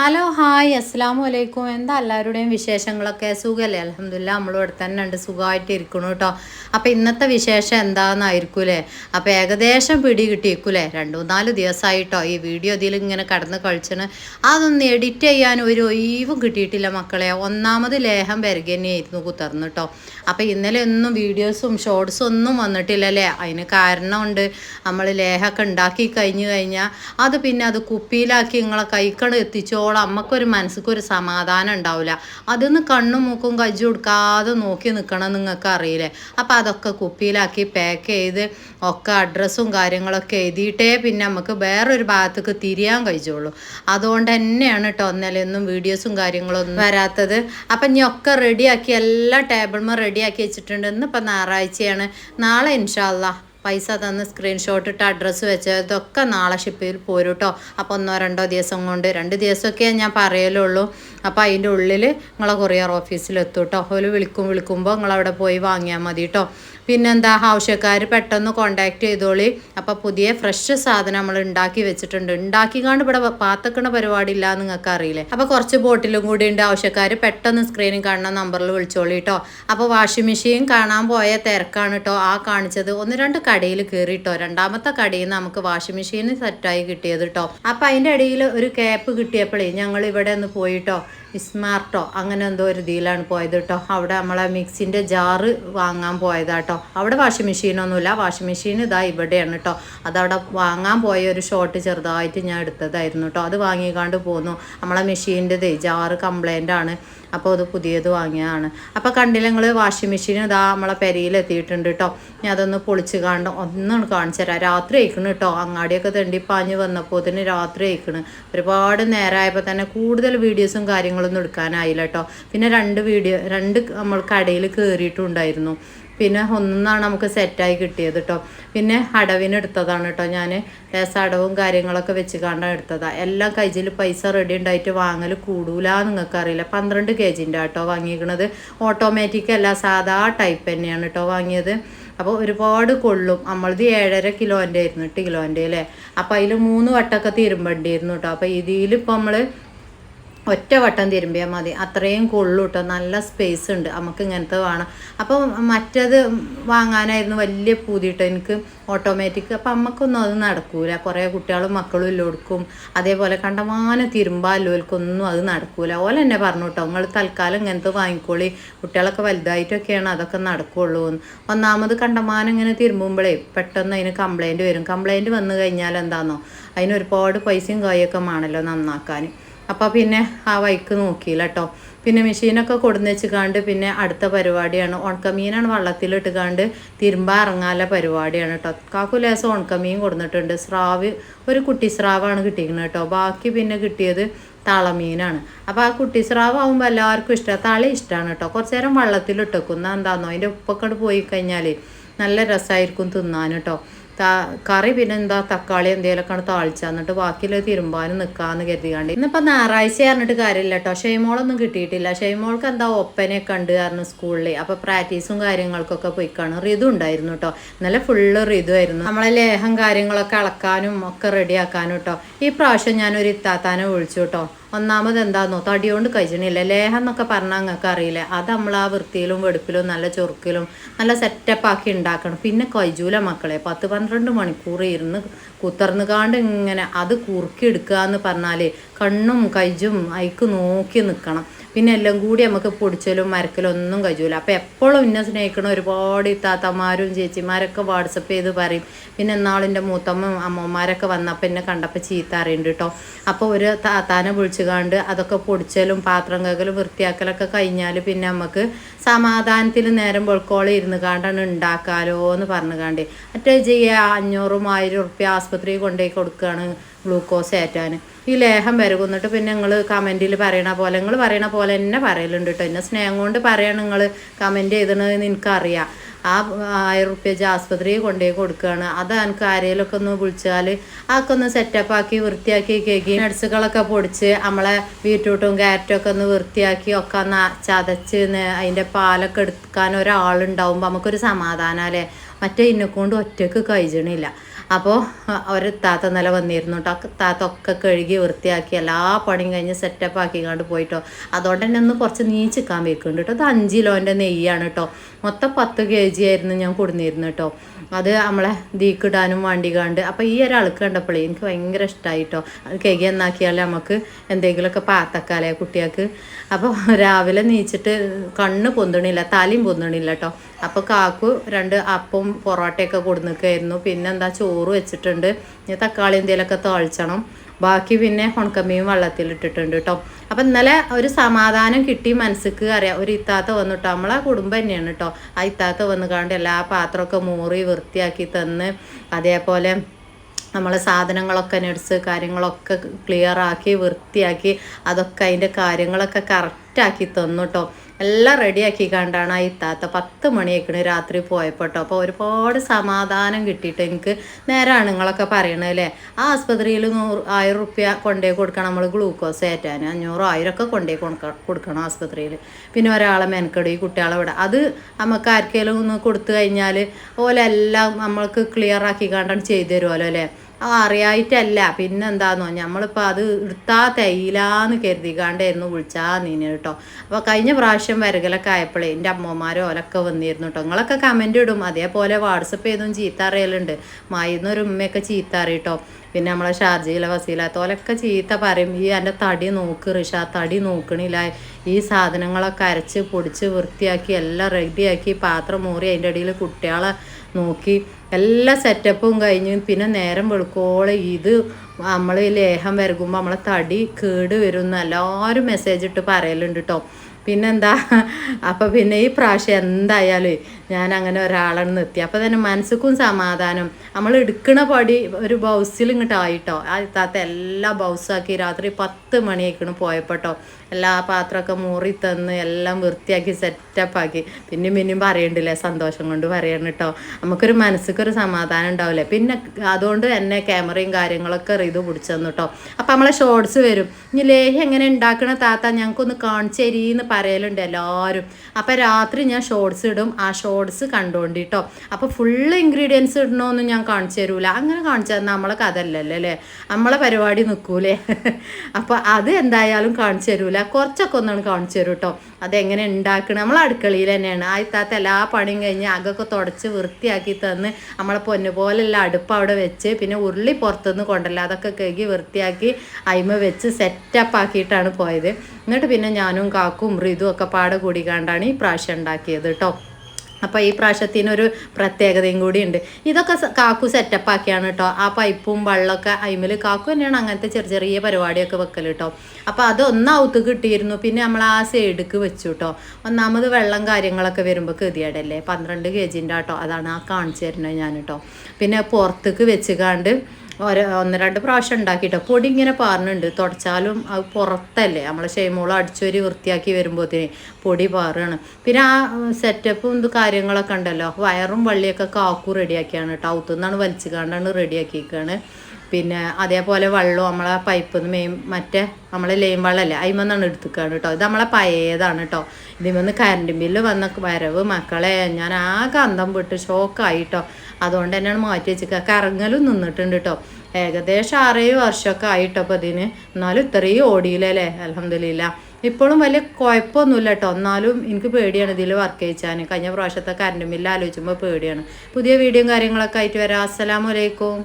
Hello hi അസ്സാമു അലൈക്കും എന്താ എല്ലാവരുടെയും വിശേഷങ്ങളൊക്കെ? സുഖമല്ലേ അലഹമില്ല നമ്മളും ഇവിടെ തന്നെ ഉണ്ട്. സുഖമായിട്ട് ഇരിക്കണു കേട്ടോ. അപ്പോൾ ഇന്നത്തെ വിശേഷം എന്താണെന്നായിരിക്കൂലേ അപ്പോൾ ഏകദേശം പിടി കിട്ടിയിരിക്കൂലേ രണ്ട് മൂന്നാൽ ദിവസമായിട്ടോ ഈ വീഡിയോ ഇതിൽ ഇങ്ങനെ കടന്ന് കളിച്ചണ്. അതൊന്ന് എഡിറ്റ് ചെയ്യാൻ ഒരു ഒഴിവും കിട്ടിയിട്ടില്ല മക്കളെ. ഒന്നാമത് ലേഹം പെരുകന്നെയായിരുന്നു കുത്തർന്ന് കേട്ടോ. അപ്പോൾ ഇന്നലെ ഒന്നും വീഡിയോസും ഷോർട്സും ഒന്നും വന്നിട്ടില്ലല്ലേ അതിന് കാരണമുണ്ട്. നമ്മൾ ലേഹമൊക്കെ ഉണ്ടാക്കി കഴിഞ്ഞു കഴിഞ്ഞാൽ അത് പിന്നെ അത് കുപ്പിയിലാക്കി നിങ്ങളെ കൈക്കണ് എത്തിച്ചോളം അമ്മക്കൊരു മനസ്സിക്കൊരു സമാധാനം ഉണ്ടാവില്ല അതിന്ന് കണ്ണും മൂക്കും കജ്ജു കൊടുക്കാതെ നോക്കി നിൽക്കണം നിങ്ങൾക്ക് അറിയില്ലേ അപ്പം അതൊക്കെ കുപ്പിയിലാക്കി പാക്ക് ചെയ്ത് ഒക്കെ അഡ്രസ്സും കാര്യങ്ങളൊക്കെ എഴുതിയിട്ടേ പിന്നെ നമുക്ക് വേറൊരു ഭാഗത്തേക്ക് തിരിയാൻ കഴിച്ചുള്ളൂ. അതുകൊണ്ട് തന്നെയാണ് കേട്ടോ ഒന്നലെയൊന്നും വീഡിയോസും കാര്യങ്ങളൊന്നും വരാത്തത്. അപ്പം ഇനി ഒക്കെ റെഡിയാക്കി എല്ലാ ടേബിളും റെഡിയാക്കി വെച്ചിട്ടുണ്ട്. ഇന്നിപ്പോൾ ഞായറാഴ്ചയാണ്. നാളെ ഇൻഷാല്ലാ പൈസ തന്ന് സ്ക്രീൻഷോട്ട് ഇട്ട് അഡ്രസ്സ് വെച്ച് ഇതൊക്കെ നാളെ ഷിപ്പിൽ പോരും കേട്ടോ അപ്പോൾ ഒന്നോ രണ്ടോ ദിവസം കൊണ്ട് രണ്ട് ദിവസമൊക്കെ ഞാൻ പറയലുള്ളൂ. അപ്പോൾ അതിന്റെ ഉള്ളിൽ നിങ്ങളെ കൊറിയർ ഓഫീസിൽ എത്തും കേട്ടോ അവർ വിളിക്കും വിളിക്കുമ്പോൾ നിങ്ങളവിടെ പോയി വാങ്ങിയാൽ മതി കേട്ടോ പിന്നെന്താ ആവശ്യക്കാർ പെട്ടെന്ന് കോണ്ടാക്ട് ചെയ്തോളി. അപ്പോൾ പുതിയ ഫ്രഷ് സാധനം നമ്മൾ ഉണ്ടാക്കി വെച്ചിട്ടുണ്ട്. ഉണ്ടാക്കിക്കാണ്ട് ഇവിടെ പാത്തക്കണ പരിപാടി ഇല്ല നിങ്ങൾക്ക് അറിയില്ലേ? അപ്പോൾ കുറച്ച് ബോട്ടിലും കൂടി ഉണ്ട് ആവശ്യക്കാർ പെട്ടെന്ന് സ്ക്രീനിൽ കാണുന്ന നമ്പറിൽ വിളിച്ചോളി കേട്ടോ അപ്പോൾ വാഷിംഗ് മെഷീൻ കാണാൻ പോയ തിരക്കാണ് കേട്ടോ ആ കാണിച്ചത് ഒന്ന് രണ്ട് കടയിൽ കയറി കേട്ടോ രണ്ടാമത്തെ കടയിൽ നിന്ന് നമുക്ക് വാഷിംഗ് മെഷീൻ സെറ്റായി കിട്ടിയത് കേട്ടോ അപ്പം അതിന്റെ ഇടയിൽ ഒരു ക്യാപ്പ് കിട്ടിയപ്പോഴേ ഞങ്ങൾ ഇവിടെ ഒന്ന് പോയിട്ടോ സ്മാർട്ടോ അങ്ങനെ എന്തോ ഒരു ഇതിലാണ് പോയത് കേട്ടോ അവിടെ നമ്മളെ മിക്സിന്റെ ജാറ് വാങ്ങാൻ പോയതാട്ടോ അവിടെ വാഷിംഗ് മെഷീനൊന്നുമില്ല വാഷിംഗ് മെഷീൻ ഇതാ ഇവിടെയാണ് കേട്ടോ അതവിടെ വാങ്ങാൻ പോയ ഒരു ഷോട്ട് ചെറുതായിട്ട് ഞാൻ എടുത്തതായിരുന്നു കേട്ടോ അത് വാങ്ങിക്കാണ്ട് പോന്നു. നമ്മളെ മെഷീന്റെ ജാറ് കംപ്ലൈന്റ് ആണ്. അപ്പോൾ അത് പുതിയത് വാങ്ങിയതാണ്. അപ്പോൾ കണ്ടില്ല നിങ്ങൾ വാഷിംഗ് മെഷീൻ ഇതാ നമ്മളെ പെരയിൽ എത്തിയിട്ടുണ്ട് കേട്ടോ ഞാൻ അതൊന്ന് പൊളിച്ച് കാണണം ഒന്നാണ് കാണിച്ചു തരാം. രാത്രി അയക്കണം കേട്ടോ അങ്ങാടിയൊക്കെ തെണ്ടിപ്പാഞ്ഞ് വന്നപ്പോൾ തന്നെ രാത്രി അയക്കണം ഒരുപാട് നേരമായപ്പോൾ തന്നെ കൂടുതൽ വീഡിയോസും കാര്യങ്ങളൊന്നും എടുക്കാനായില്ല കേട്ടോ പിന്നെ രണ്ട് വീഡിയോ രണ്ട് നമ്മൾ കടയിൽ കയറിയിട്ടുണ്ടായിരുന്നു പിന്നെ ഒന്നാണ് നമുക്ക് സെറ്റായി കിട്ടിയത് കേട്ടോ പിന്നെ അടവിന് എടുത്തതാണ് കേട്ടോ ഞാൻ ലേസ അടവും കാര്യങ്ങളൊക്കെ വെച്ച് കാണാൻ എടുത്തതാണ് എല്ലാം കയ്യിൽ പൈസ റെഡി ഉണ്ടായിട്ട് വാങ്ങൽ കൂടൂല നിങ്ങൾക്ക് അറിയില്ല പന്ത്രണ്ട് കെ ജിന്റെ കേട്ടോ വാങ്ങിയിരിക്കണത് ഓട്ടോമാറ്റിക് അല്ല സാധാ ടൈപ്പ് തന്നെയാണ് കേട്ടോ വാങ്ങിയത്. അപ്പോൾ ഒരുപാട് കൊള്ളും. നമ്മളത് ഏഴര കിലോന്റെ ആയിരുന്നു എട്ട് കിലോന്റെ അല്ലേ അപ്പോൾ അതിൽ മൂന്ന് വട്ടമൊക്കെ തിരുമ്പണ്ടിയിരുന്നു കേട്ടോ അപ്പോൾ ഇതിലിപ്പോൾ നമ്മൾ ഒറ്റ വട്ടം തിരുമ്പിയാൽ മതി. അത്രയും കൊള്ളു കേട്ടോ നല്ല സ്പേസ് ഉണ്ട്. നമുക്ക് ഇങ്ങനത്തെ വേണം. അപ്പോൾ മറ്റത് വാങ്ങാനായിരുന്നു വലിയ പൂതിയിട്ട് എനിക്ക് ഓട്ടോമാറ്റിക് അപ്പം അമ്മക്കൊന്നും അത് നടക്കൂല. കുറേ കുട്ടികളും മക്കളും എല്ലാം കൊടുക്കും അതേപോലെ കണ്ടമാനം തിരുമ്പാലോൽക്കൊന്നും അത് നടക്കൂല. ഓല എന്നെ പറഞ്ഞു കേട്ടോ നിങ്ങൾ തൽക്കാലം ഇങ്ങനത്തെ വാങ്ങിക്കോളി. കുട്ടികളൊക്കെ വലുതായിട്ടൊക്കെയാണ് അതൊക്കെ നടക്കുള്ളൂ എന്ന് ഒന്നാമത് കണ്ടമാനം ഇങ്ങനെ തിരുമ്പുമ്പോഴേ പെട്ടെന്ന് അതിന് കംപ്ലൈന്റ് വരും. കംപ്ലൈന്റ് വന്നു കഴിഞ്ഞാൽ എന്താണെന്നോ അതിന് ഒരുപാട് പൈസയും കായൊക്കെ വേണമല്ലോ നന്നാക്കാൻ. അപ്പോൾ പിന്നെ ആ വൈക്ക് നോക്കിയില്ല കേട്ടോ പിന്നെ മെഷീനൊക്കെ കൊടുന്ന് വെച്ച് കാണ്ട് പിന്നെ അടുത്ത പരിപാടിയാണ്. ഉണക്കമീനാണ് വള്ളത്തിലിട്ട് കണ്ട് തിരുമ്പ ഇറങ്ങാല പരിപാടിയാണ് കേട്ടോ കാക്കു ലേസം ഉണക്കമീൻ കൊടുന്നിട്ടുണ്ട്. സ്രാവ് ഒരു കുട്ടി സ്രാവാണ് കിട്ടിയിരിക്കുന്നത് കേട്ടോ ബാക്കി പിന്നെ കിട്ടിയത് തളമീനാണ്. അപ്പോൾ ആ കുട്ടി സ്രാവ് ആകുമ്പോൾ എല്ലാവർക്കും ഇഷ്ടമാണ് തളി ഇഷ്ടമാണ് കേട്ടോ കുറച്ച് നേരം വള്ളത്തിലിട്ടേക്കും. എന്താണെന്നോ അതിന്റെ ഉപ്പൊക്കെ പോയി കഴിഞ്ഞാൽ നല്ല രസമായിരിക്കും തിന്നാൻ കേട്ടോ കറി പിന്നെ എന്താ തക്കാളി എന്തെങ്കിലുമൊക്കെയാണ് താളിച്ച എന്നിട്ട് ബാക്കിയുള്ള തിരുമ്പാനും നിൽക്കാന്ന് കരുതിയാണ്ട് ഇന്നിപ്പോൾ ഞായറാഴ്ച പറഞ്ഞിട്ട് കാര്യമില്ല കേട്ടോ ഷെയ്മോളൊന്നും കിട്ടിയിട്ടില്ല. ഷെയ്മോൾക്ക് എന്താ ഒപ്പനയൊക്കെ ഉണ്ട് കാരണം സ്കൂളിൽ അപ്പോൾ പ്രാക്ടീസും കാര്യങ്ങൾക്കൊക്കെ പോയിക്കാണ്. ഋതു ഉണ്ടായിരുന്നു കേട്ടോ നല്ല ഫുള്ള് ഋതു ആയിരുന്നു. നമ്മളെ ലേഹം കാര്യങ്ങളൊക്കെ അളക്കാനും ഒക്കെ റെഡിയാക്കാനും കേട്ടോ ഈ പ്രാവശ്യം ഞാനൊരു ഇത്താത്താനെ വിളിച്ചു കേട്ടോ ഒന്നാമത് എന്താണെന്നോ തടി കൊണ്ട് കഴിച്ചണില്ല. ലേഹം എന്നൊക്കെ പറഞ്ഞാൽ നിങ്ങൾക്ക് അറിയില്ല? അത് നമ്മൾ ആ വൃത്തിയിലും വെടുപ്പിലും നല്ല ചൊറുക്കിലും നല്ല സെറ്റപ്പ് ആക്കി ഉണ്ടാക്കണം പിന്നെ കഴിച്ചൂല മക്കളെ. പത്ത് പന്ത്രണ്ട് മണിക്കൂർ ഇരുന്ന് കുത്തർന്ന് കാണ്ട് ഇങ്ങനെ അത് കുറുക്കി എടുക്കുക എന്ന് പറഞ്ഞാൽ കണ്ണും കൈജും അയക്ക് നോക്കി നിൽക്കണം പിന്നെ എല്ലാം കൂടി നമുക്ക് പൊടിച്ചലും മരക്കലും ഒന്നും കഴിയൂല. അപ്പോൾ എപ്പോഴും എന്നെ സ്നേഹിക്കണ ഒരുപാട് താത്തമാരും ചേച്ചിമാരൊക്കെ വാട്സപ്പ് ചെയ്ത് പറയും. പിന്നെ എന്നാളിന്റെ മൂത്തമ്മ അമ്മമാരൊക്കെ വന്നപ്പോൾ എന്നെ കണ്ടപ്പോൾ ചീത്ത അറിയുന്നുണ്ട് കേട്ടോ അപ്പോൾ ഒരു താത്താനെ വിളിച്ചു കണ്ട് അതൊക്കെ പൊടിച്ചലും പാത്രം കകലും വൃത്തിയാക്കലൊക്കെ കഴിഞ്ഞാൽ പിന്നെ നമുക്ക് സമാധാനത്തിൽ നേരം വെളുക്കോളം ഇരുന്ന് കാണ്ടാണ് ഉണ്ടാക്കാലോ എന്ന് പറഞ്ഞു കാണ്ടേ. മറ്റേ ചെയ്യുക അഞ്ഞൂറും ആയിരം ഉറുപ്പ്യ ആസ്പത്രിയിൽ കൊണ്ടുപോയി കൊടുക്കുകയാണ് ഗ്ലൂക്കോസ് ഏറ്റാൻ ഈ ലേഹം വരകുന്നിട്ട് പിന്നെ നിങ്ങൾ കമന്റിൽ പറയണ പോലെ നിങ്ങൾ പറയണ പോലെ തന്നെ പറയലുണ്ട് കേട്ടോ എന്നെ സ്നേഹം കൊണ്ട് പറയണം നിങ്ങൾ കമന്റ് ചെയ്തത് എനിക്കറിയാം. ആ ആയിരം റുപ്യ ആസ്പത്രിയിൽ കൊണ്ടുപോയി കൊടുക്കുകയാണ് അത് എനിക്ക് ആരെയിലൊക്കെ ഒന്ന് വിളിച്ചാൽ അതൊക്കെ ഒന്ന് സെറ്റപ്പ് ആക്കി വൃത്തിയാക്കി കേക്കി. നട്സുകളൊക്കെ പൊടിച്ച് നമ്മളെ ബീറ്റ്റൂട്ടും ക്യാരറ്റൊക്കെ ഒന്ന് വൃത്തിയാക്കി ഒക്കെ ഒന്ന് ചതച്ച് അതിന്റെ പാലൊക്കെ എടുക്കാൻ ഒരാളുണ്ടാവുമ്പോൾ നമുക്കൊരു സമാധാനം അല്ലേ? മറ്റേ ഇന്നെക്കൊണ്ട് ഒറ്റയ്ക്ക് കഴിച്ചണില്ല. അപ്പോൾ അവർ താത്ത നില വന്നിരുന്നു കേട്ടോ താത്ത ഒക്കെ കഴുകി വൃത്തിയാക്കി എല്ലാ പണിയും കഴിഞ്ഞ് സെറ്റപ്പ് ആക്കിക്കാണ്ട് പോയിട്ടോ. അതുകൊണ്ട് തന്നെ ഒന്ന് കുറച്ച് നീച്ചിക്കാൻ വെക്കുന്നുണ്ട് കേട്ടോ അത് അഞ്ച് കിലോന്റെ നെയ്യാണ് കേട്ടോ മൊത്തം പത്ത് കെ ജി ആയിരുന്നു ഞാൻ കൊടുന്നിരുന്നു കേട്ടോ അത് നമ്മളെ ദീക്കിടാനും വണ്ടികാണ്ട് അപ്പോൾ ഈ ഒരാൾക്ക് കണ്ടപ്പോഴേ എനിക്ക് ഭയങ്കര ഇഷ്ടമായി കേട്ടോ അത് കെകി എന്നാക്കിയാൽ നമുക്ക് എന്തെങ്കിലുമൊക്കെ പാത്തക്കാലേ കുട്ടികൾക്ക്. അപ്പോൾ രാവിലെ നീച്ചിട്ട് കണ്ണ് പൊന്തണില്ല തലയും പൊന്തണില്ല കേട്ടോ അപ്പോൾ കാക്കു രണ്ട് അപ്പവും പൊറോട്ടയൊക്കെ കൊടുന്നിക്കായിരുന്നു പിന്നെ എന്താ ചോറ് വെച്ചിട്ടുണ്ട്. ഇനി തക്കാളി എന്തെങ്കിലുമൊക്കെ താളിച്ചണം. ബാക്കി പിന്നെ ഉണക്കമീൻ വെള്ളത്തിലിട്ടിട്ടുണ്ട് കേട്ടോ അപ്പം ഇന്നലെ ഒരു സമാധാനം കിട്ടി മനസ്സിക്ക് അറിയാം. ഒരു ഇത്താത്ത വന്നു കേട്ടോ നമ്മളെ കുടുംബം തന്നെയാണ് കേട്ടോ ആ ഇത്താത്ത വന്ന് കണ്ട് എല്ലാ പാത്രമൊക്കെ മൂറി വൃത്തിയാക്കി തന്ന് അതേപോലെ നമ്മളെ സാധനങ്ങളൊക്കെ നെഡ്സ് കാര്യങ്ങളൊക്കെ ക്ലിയറാക്കി വൃത്തിയാക്കി അതൊക്കെ അതിന്റെ കാര്യങ്ങളൊക്കെ കറക്റ്റാക്കി തന്നു കേട്ടോ എല്ലാം റെഡിയാക്കി കണ്ടാണ് ആ ഇത്താത്ത പത്ത് മണിയേക്കണ് രാത്രി പോയപ്പോട്ടോ അപ്പോൾ ഒരുപാട് സമാധാനം കിട്ടിയിട്ട് എനിക്ക് നേരാണ് നിങ്ങളൊക്കെ പറയണത് അല്ലേ? ആ ആസ്പത്രിയിൽ നൂറ് ആയിരം റുപ്യ കൊണ്ടേ കൊടുക്കണം. നമ്മൾ ഗ്ലൂക്കോസ് ഏറ്റാൻ അഞ്ഞൂറോ ആയിരമൊക്കെ കൊണ്ടേ കൊടുക്ക കൊടുക്കണം ആസ്പത്രിയിൽ. പിന്നെ ഒരാളെ മെനക്കെടും ഈ കുട്ടികളെ ഇവിടെ അത് നമുക്ക് ആർക്കെങ്കിലും ഒന്ന് കൊടുത്തു കഴിഞ്ഞാൽ ഓലെല്ലാം നമ്മൾക്ക് ക്ലിയർ ആക്കി കണ്ടാണ് ചെയ്തു തരുമല്ലോ അല്ലേ? ആ അറിയായിട്ടല്ല. പിന്നെന്താന്നോ നമ്മളിപ്പോൾ അത് എടുത്താ തയ്യിലാന്ന് കരുതിക്കാണ്ടായിരുന്നു വിളിച്ചാ നീന കേട്ടോ. അപ്പോൾ കഴിഞ്ഞ പ്രാവശ്യം വരകലൊക്കെ ആയപ്പോഴേ എന്റെ അമ്മമാരോ ഓലൊക്കെ വന്നിരുന്നു കേട്ടോ. നിങ്ങളൊക്കെ കമന്റ് ഇടും. അതേപോലെ വാട്സപ്പ് ചെയ്തും ചീത്ത അറിയലുണ്ട്. മായിന്നൊരു ഉമ്മയൊക്കെ ചീത്ത അറിയട്ടോ. പിന്നെ നമ്മളെ ഷാർജയിലെ വസീലാത്ത ഓലൊക്കെ ചീത്ത പറയും. ഈ എന്റെ തടി നോക്ക് റിഷ തടി നോക്കണില്ല. ഈ സാധനങ്ങളൊക്കെ അരച്ച് പൊടിച്ച് വൃത്തിയാക്കി എല്ലാം റെഡിയാക്കി പാത്രം മൂറി അതിന്റെ ഇടയിൽ കുട്ടികളെ നോക്കി. എല്ലാ സെറ്റപ്പും കഴിഞ്ഞ് പിന്നെ നേരം വെളുക്കോളം ഇത് നമ്മൾ ലേഹം വരകുമ്പോൾ നമ്മളെ തടി കേട് വരും എന്ന് എല്ലാവരും മെസ്സേജ് ഇട്ട് പറയലുണ്ട് കേട്ടോ പിന്നെന്താ? അപ്പോൾ പിന്നെ ഈ പ്രാവശ്യം എന്തായാലും ഞാൻ അങ്ങനെ ഒരാളാണ് നിർത്തി. അപ്പോൾ തന്നെ മനസ്സിക്കും സമാധാനം. നമ്മൾ എടുക്കണ പടി ഒരു ബൗസിൽ ഇങ്ങോട്ട് ആയിട്ടോ. ആ താത്ത എല്ലാ ബൗസാക്കി രാത്രി പത്ത് മണിയായിക്കണ് പോയപ്പോട്ടോ. എല്ലാ പാത്രമൊക്കെ മൂറി തന്ന് എല്ലാം വൃത്തിയാക്കി സെറ്റപ്പ് ആക്കി. പിന്നെയും പറയണ്ടില്ലേ സന്തോഷം കൊണ്ട് പറയണം കേട്ടോ നമുക്കൊരു മനസ്സിക്കൊരു സമാധാനം ഉണ്ടാവില്ലേ പിന്നെ അതുകൊണ്ട് തന്നെ ക്യാമറയും കാര്യങ്ങളൊക്കെ ഇത് പിടിച്ചു തന്നു കേട്ടോ അപ്പം നമ്മളെ ഷോർട്സ് വരും. ഇനി ലേഹി എങ്ങനെ ഉണ്ടാക്കണ താത്ത ഞങ്ങൾക്കൊന്ന് കാണിച്ചു എന്ന് പറയലുണ്ട് എല്ലാവരും അപ്പം രാത്രി ഞാൻ ഷോർട്സ് ഇടും. ആ ഷോർട്സ് കണ്ടുകൊണ്ടിട്ടോ അപ്പോൾ ഫുള്ള് ഇൻഗ്രീഡിയൻസ് ഇടണമെന്നും ഞാൻ കാണിച്ചു തരൂല. അങ്ങനെ കാണിച്ചു തന്നാൽ നമ്മളെ കഥ അല്ലല്ലോ അല്ലേ? നമ്മളെ പരിപാടി നിൽക്കൂലേ അപ്പോൾ അത് എന്തായാലും കാണിച്ചു തരൂല. കുറച്ചൊക്കെ ഒന്നാണ് കാണിച്ചു തരും കേട്ടോ അതെങ്ങനെ ഉണ്ടാക്കണം? നമ്മൾ അടുക്കളയിൽ തന്നെയാണ്. ആയിത്താത്ത എല്ലാ പണിയും കഴിഞ്ഞ് അകൊക്കെ തുടച്ച് വൃത്തിയാക്കി തന്ന് നമ്മളെ പൊന്നു പോലെയുള്ള അടുപ്പ് അവിടെ വെച്ച് പിന്നെ ഉരുളി പുറത്തുനിന്ന് കൊണ്ടല്ല അതൊക്കെ കഴുകി വൃത്തിയാക്കി അയിമ വെച്ച് സെറ്റപ്പ് ആക്കിയിട്ടാണ് പോയത്. എന്നിട്ട് പിന്നെ ഞാനും കാക്കും റിതും ഒക്കെ പാടെ കൂടി കണ്ടാണ് ഈ പ്രാവശ്യം ഉണ്ടാക്കിയത് കേട്ടോ അപ്പോൾ ഈ പ്രാവശ്യത്തിനൊരു പ്രത്യേകതയും കൂടി ഉണ്ട് ഇതൊക്കെ കാക്കു സെറ്റപ്പ് ആക്കിയാണ് കേട്ടോ ആ പൈപ്പും വെള്ളമൊക്കെ അയിമിൽ കാക്കു തന്നെയാണ് അങ്ങനത്തെ ചെറിയ ചെറിയ പരിപാടിയൊക്കെ വെക്കൽ കേട്ടോ അപ്പോൾ അത് ഒന്നൗത്ത് കിട്ടിയിരുന്നു. പിന്നെ നമ്മൾ ആ സൈഡിക്ക് വെച്ചു കേട്ടോ ഒന്നാമത് വെള്ളം കാര്യങ്ങളൊക്കെ വരുമ്പോൾ ഗതിയേടല്ലേ പന്ത്രണ്ട് കെ ജിന്റെ കേട്ടോ അതാണ് ആ കാണിച്ചു തരുന്നത് ഞാൻ കേട്ടോ പിന്നെ പുറത്തേക്ക് വെച്ചുകാണ്ട് ഒരു ഒന്ന് രണ്ട് പ്രാവശ്യം ഉണ്ടാക്കിയിട്ട് പൊടി ഇങ്ങനെ പാറുന്നുണ്ട് തുടച്ചാലും അത് പുറത്തല്ലേ. നമ്മളെ ഷെയ്മോളം അടിച്ചൊരു വൃത്തിയാക്കി വരുമ്പോഴത്തേന് പൊടി പാറുകയാണ് പിന്നെ ആ സെറ്റപ്പും ഇത് കാര്യങ്ങളൊക്കെ ഉണ്ടല്ലോ. വയറും വള്ളിയൊക്കെ കാക്കു റെഡിയാക്കിയാണ് കേട്ടോ ഔത്തുനിന്നാണ് വലിച്ചു കാണ്ടാണ് റെഡിയാക്കിയിരിക്കുകയാണ് പിന്നെ അതേപോലെ വെള്ളം നമ്മളെ പൈപ്പിൽ നിന്ന് മെയിൻ മറ്റേ നമ്മളെ ലൈൻ വെള്ളമല്ലേ അതിമെന്നാണ് എടുത്തുക്കാണ് കേട്ടോ ഇത് നമ്മളെ പഴയതാണ് കേട്ടോ ഇതിമെന്ന് കറണ്ട് ബില്ല് വന്ന വരവ് മക്കളെ ഞാൻ ആകെ അന്തം വിട്ട് ഷോക്കായി കേട്ടോ അതുകൊണ്ട് തന്നെയാണ് മാറ്റി വെച്ചേക്കുക കറങ്ങലും നിന്നിട്ടുണ്ട് കേട്ടോ ഏകദേശം ആറേഴ് വർഷമൊക്കെ ആയിട്ടോ അപ്പോൾ ഇതിന്. എന്നാലും ഇത്രയും ഓടിയില്ലല്ലേ അലഹമില്ല ഇപ്പോഴും വലിയ കുഴപ്പമൊന്നുമില്ല കേട്ടോ എന്നാലും എനിക്ക് പേടിയാണ് ഇതിൽ വർക്ക് ചെയ്യിച്ചാൽ കഴിഞ്ഞ പ്രാവശ്യത്തെ കറണ്ട് ബില്ല് ആലോചിക്കുമ്പോൾ പേടിയാണ്. പുതിയ വീഡിയോയും കാര്യങ്ങളൊക്കെ ആയിട്ട് വരാം. അസ്സലാമലൈക്കും